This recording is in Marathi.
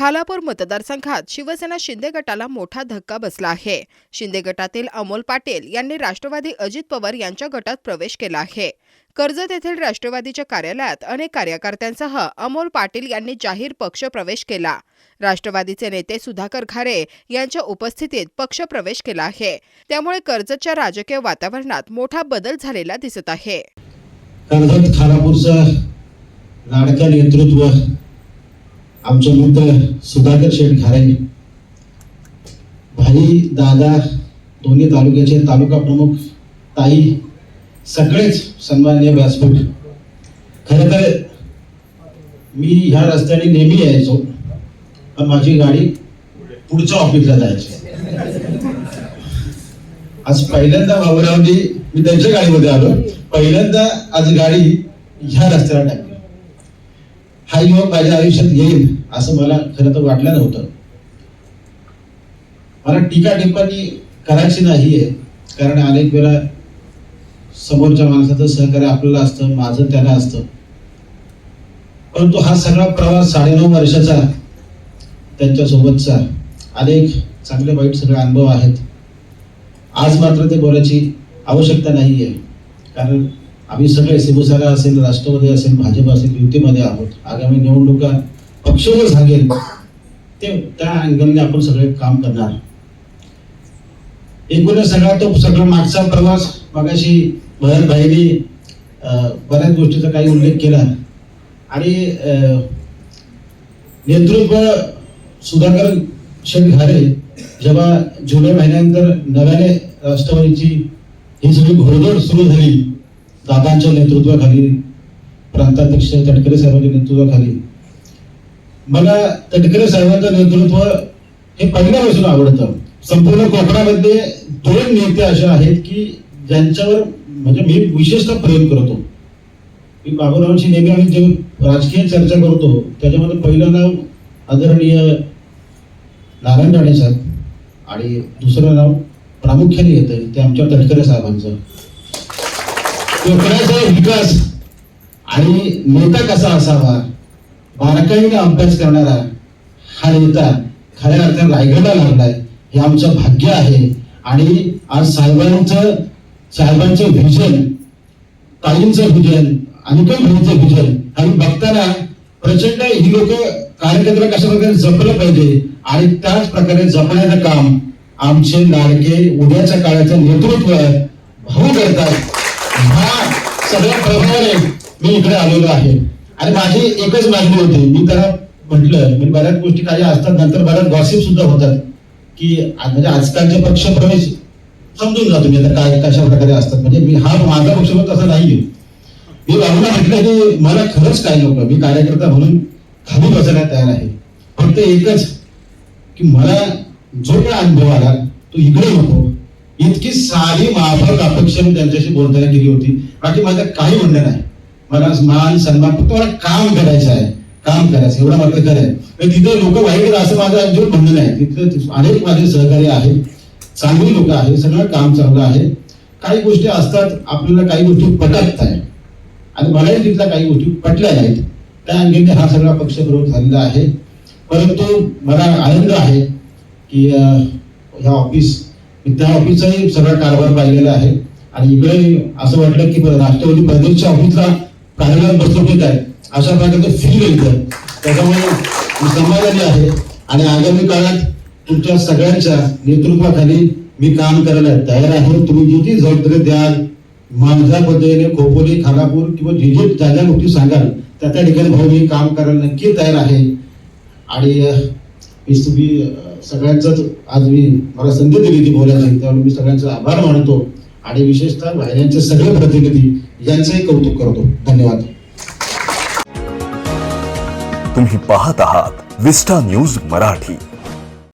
खालापूर मतदारसंघात शिवसेना शिंदे गटाला मोठा धक्का बसला आहे. शिंदे गटातील अमोल पाटील यांनी राष्ट्रवादी अजित पवार यांच्या गटात प्रवेश केला आहे. कर्जत येथील राष्ट्रवादीच्या कार्यालयात अनेक कार्यकर्त्यांसह अमोल पाटील यांनी जाहीर पक्ष प्रवेश केला. राष्ट्रवादीचे नेते सुधाकर घारे यांच्या उपस्थितीत पक्ष प्रवेश केला आहे. त्यामुळे कर्जतच्या राजकीय वातावरणात मोठा बदल झालेला दिसत आहे. कर्जत खालापूरचं लाडकं नेतृत्व आमचे मित्र सुधाकर शेठ घारे भाई दादा दोन्ही तालुक्याचे तालुका प्रमुख ताई सगळेच सन्माननीय व्यासपीठ. खरं तर मी ह्या रस्त्याने नेहमी यायचो पण माझी गाडी पुढच्या ऑफिसला जायची. आज पहिल्यांदा भाऊरावजी मी त्यांच्या गाडीमध्ये आलो. पहिल्यांदा आज गाडी ह्या रस्त्याला टाकली. हा युवक माझ्या आयुष्यात येईल. असं मला खरं तर वाटलं नव्हतं. मला टीका टिप्पणी करायची आहे. कारण अनेक वेळा समोरच्या माणसाचं सहकार्य आपल्याला असतं माझं त्याला असतं. परंतु हा सगळा प्रवास साडेनऊ वर्षाचा त्यांच्यासोबतचा अनेक चांगले वाईट सगळे अनुभव आहेत. आज मात्र ते बोलायची आवश्यकता नाही आहे. कारण आम्ही सगळे शिवसेना असेल राष्ट्रवादी असेल भाजप असेल युतीमध्ये आहोत. आगामी निवडणुका पक्ष सांगेल ते त्या अँगलने आपण सगळे काम करणार. एकूणच सगळा तो सगळा मागचा प्रवास मागाशी भर भाईने अं, बऱ्याच गोष्टीचा काही उल्लेख केला. आणि अं, नेतृत्व सुधाकर शेठ घारे जेव्हा जुलै महिन्यानंतर नव्याने राष्ट्रवादीची ही सगळी घोडदौड सुरू झाली दादांच्या नेतृत्वाखाली प्रांताध्यक्ष तटकरे साहेबांच्या नेतृत्वाखाली मला तटकरे साहेबांचं नेतृत्व हे पहिल्यापासून आवडतं. संपूर्ण कोकणामध्ये दोन नेते असे आहेत की ज्यांच्यावर म्हणजे मी विशेषतः प्रेम करतो. मी बाबूरावांशी नेहमी आम्ही जे राजकीय चर्चा करतो त्याच्यामध्ये पहिलं नाव आदरणीय नारायण राणे साहेब आणि दुसरं नाव प्रामुख्याने येतं ते आमच्या तटकरे साहेबांचं. कोकणाचा विकास आणि नेता कसा असावा बारकाईने अभ्यास करणारा हा नेता खऱ्या अर्थाने रायगडला लागलाय हे आमचं भाग्य आहे. आणि आज साहेबांचं साहेबांचं व्हिजन ताईंचं व्हिजन अनुपम भाईचं व्हिजन आणि बघताना प्रचंड ही लोक कार्यकर्त्याला कशा प्रकारे जपलं पाहिजे आणि त्याच प्रकारे जपण्याचं काम आमचे लाडके उद्याच्या काळाचं नेतृत्व भाऊ करतात. हा सगळ्या प्रभावाने मी इकडे आलेलो आहे. आणि माझी एकच मागणी होती मी त्याला म्हटलं म्हणजे बऱ्याच गोष्टी काही असतात नंतर बऱ्याच गॉसिप सुद्धा होतात की म्हणजे आजकालचे पक्ष प्रवेश समजून जा तुम्ही आता काय कशा प्रकारे असतात. म्हणजे मी हा माझा पण तसा नाहीये. मी बाबूला म्हटलं की मला खरंच काय नको मी कार्यकर्ता म्हणून खाली बसायला तयार आहे. फक्त एकच की मला जो काय अनुभव आला तो इकडे नको. इतकी सारी माफक अपेक्षा मी त्यांच्याशी बोलताना केली होती. बाकी माझं काही म्हणणं नाही. मला मान सन्मान फक्त मला काम करायचं आहे. काम करायचं एवढं मात्र खरं आहे. पण तिथे लोक वाईट आहेत असं माझं अजिबात म्हणणं नाही. तिथे अनेक माझे सहकारी आहेत. चांगली लोक आहेत सगळं काम चांगलं आहे. काही गोष्टी असतात आपल्याला काही गोष्टी पटत नाही. आणि मलाही तिथल्या काही गोष्टी पटल्या नाहीत. त्या अंगेने हा सगळा पक्षप्रवेश झालेला आहे. परंतु मला आनंद आहे की ह्या ऑफिस मी त्या ऑफिसचाही सगळा कारभार पाहिलेला आहे. आणि इकडे असं वाटलं की राष्ट्रवादी प्रदेशच्या ऑफिसला कार्यक्रम बसलो ठीक आहे. अशा प्रकारचं फील येतं त्याच्यामुळे समाधानी आहे. आणि आगामी काळात तुमच्या सगळ्यांच्या नेतृत्वाखाली मी काम करायला तयार आहे. तुम्ही जी जी जबाबदारी द्याल. माझ्या पद्धतीने खोपोली खानापूर किंवा जे जे ज्या ज्या गोष्टी सांगाल त्या त्या ठिकाणी भाऊ मी काम करायला नक्की तयार आहे. आणि मी तुम्ही सगळ्यांचाच आज मी मला संधी दिली ती बोलायला त्यामुळे मी सगळ्यांचा आभार मानतो. आणि विशेषतः वाहिन्यांचे सगळे प्रतिनिधी यांचंही कौतुक करतो. धन्यवाद. तुम्ही पाहत आहात विस्टा न्यूज मराठी.